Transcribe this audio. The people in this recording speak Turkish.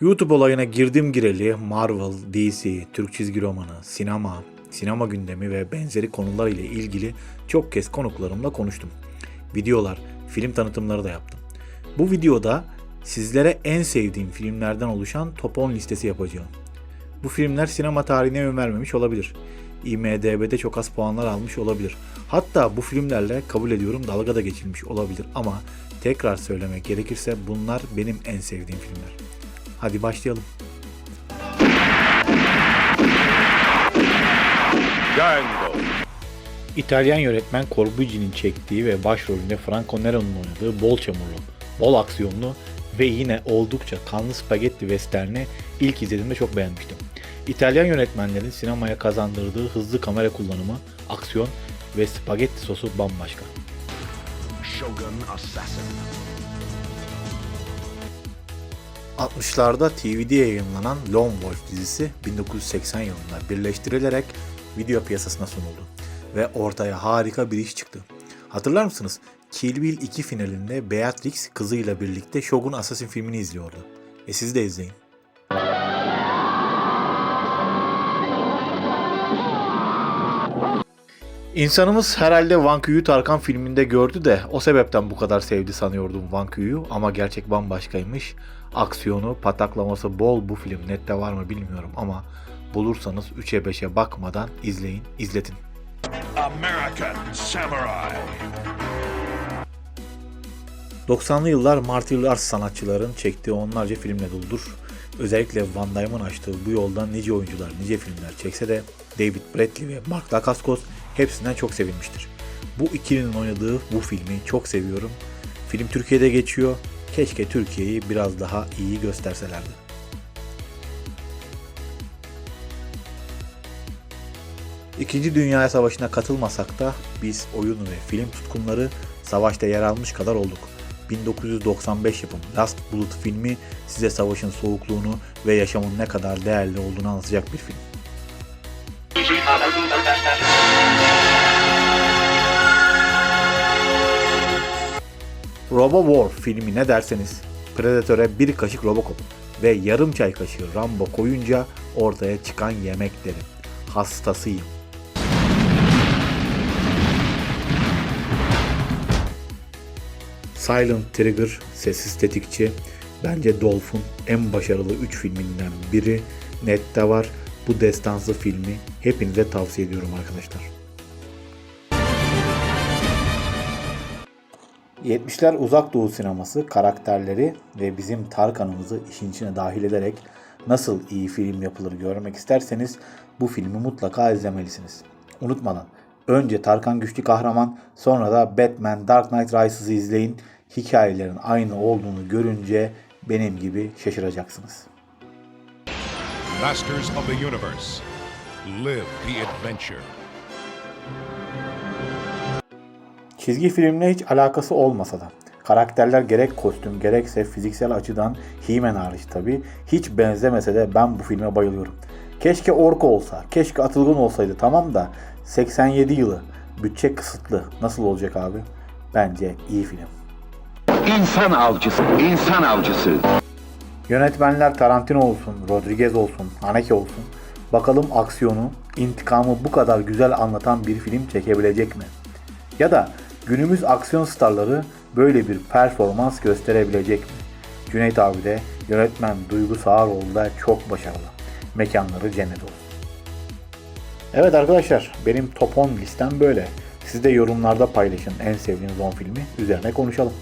YouTube olayına girdim gireli Marvel, DC, Türk çizgi romanı, sinema, sinema gündemi ve benzeri konular ile ilgili çok kez konuklarımla konuştum. Videolar, film tanıtımları da yaptım. Bu videoda sizlere en sevdiğim filmlerden oluşan top 10 listesi yapacağım. Bu filmler sinema tarihine ön vermemiş olabilir. IMDB'de çok az puanlar almış olabilir. Hatta bu filmlerle kabul ediyorum dalga da geçilmiş olabilir ama tekrar söylemek gerekirse bunlar benim en sevdiğim filmler. Hadi başlayalım. Django. İtalyan yönetmen Corbucci'nin çektiği ve başrolünde Franco Nero'nun oynadığı bol çamurlu, bol aksiyonlu ve yine oldukça kanlı spagetti westerni ilk izlediğimde çok beğenmiştim. İtalyan yönetmenlerin sinemaya kazandırdığı hızlı kamera kullanımı, aksiyon ve spagetti sosu bambaşka. Shogun Assassin. 60'larda TV'de yayınlanan Lone Wolf dizisi 1980 yılında birleştirilerek video piyasasına sunuldu ve ortaya harika bir iş çıktı. Hatırlar mısınız? Kill Bill 2 finalinde Beatrix kızıyla birlikte Shogun Assassin filmini izliyordu. E siz de izleyin. İnsanımız herhalde Van Q'yu Tarkan filminde gördü de o sebepten bu kadar sevdi sanıyordum Van Q'yu ama gerçek bambaşkaymış. Aksiyonu, pataklaması bol bu film. Nette var mı bilmiyorum ama bulursanız 3'e 5'e bakmadan izleyin, izletin. American Samurai. 90'lı yıllar martial arts sanatçıların çektiği onlarca filmle doludur. Özellikle Van Damme'ın açtığı bu yoldan nice oyuncular, nice filmler çekse de David Bradley ve Mark Dacascos hepsinden çok sevilmiştir. Bu ikilinin oynadığı bu filmi çok seviyorum. Film Türkiye'de geçiyor. Keşke Türkiye'yi biraz daha iyi gösterselerdi. İkinci Dünya Savaşı'na katılmasak da biz oyun ve film tutkunları savaşta yer almış kadar olduk. 1995 yapımı Last Bullet filmi size savaşın soğukluğunu ve yaşamın ne kadar değerli olduğunu anlatacak bir film. Robo War filmi ne derseniz Predator'e bir kaşık Robocop ve yarım çay kaşığı Rambo koyunca ortaya çıkan yemek derim. Hastasıyım. Silent Trigger, sessiz tetikçi. Bence Dolphin en başarılı 3 filminden biri. Net'te var. Bu destansı filmi hepinize tavsiye ediyorum arkadaşlar. 70'ler uzak doğu sineması karakterleri ve bizim Tarkan'ımızı işin içine dahil ederek nasıl iyi film yapılır görmek isterseniz bu filmi mutlaka izlemelisiniz. Unutmadan önce Tarkan güçlü kahraman sonra da Batman Dark Knight Rises'ı izleyin. Hikayelerin aynı olduğunu görünce benim gibi şaşıracaksınız. Masters of the Universe. Live the adventure. Çizgi filmle hiç alakası olmasa da karakterler gerek kostüm gerekse fiziksel açıdan He-Man hariç tabi hiç benzemese de ben bu filme bayılıyorum. Keşke Orko olsa, keşke Atılgan olsaydı tamam da 87 yılı bütçe kısıtlı nasıl olacak abi? Bence iyi film. İnsan avcısı, insan avcısı. Yönetmenler Tarantino olsun, Rodriguez olsun, Haneke olsun. Bakalım aksiyonu, intikamı bu kadar güzel anlatan bir film çekebilecek mi? Ya da günümüz aksiyon starları böyle bir performans gösterebilecek mi? Cüneyt abi de yönetmen Duygu Sağaroğlu da çok başarılı. Mekanları cennet olsun. Evet arkadaşlar benim top 10 listem böyle. Siz de yorumlarda paylaşın en sevdiğiniz 10 filmi üzerine konuşalım.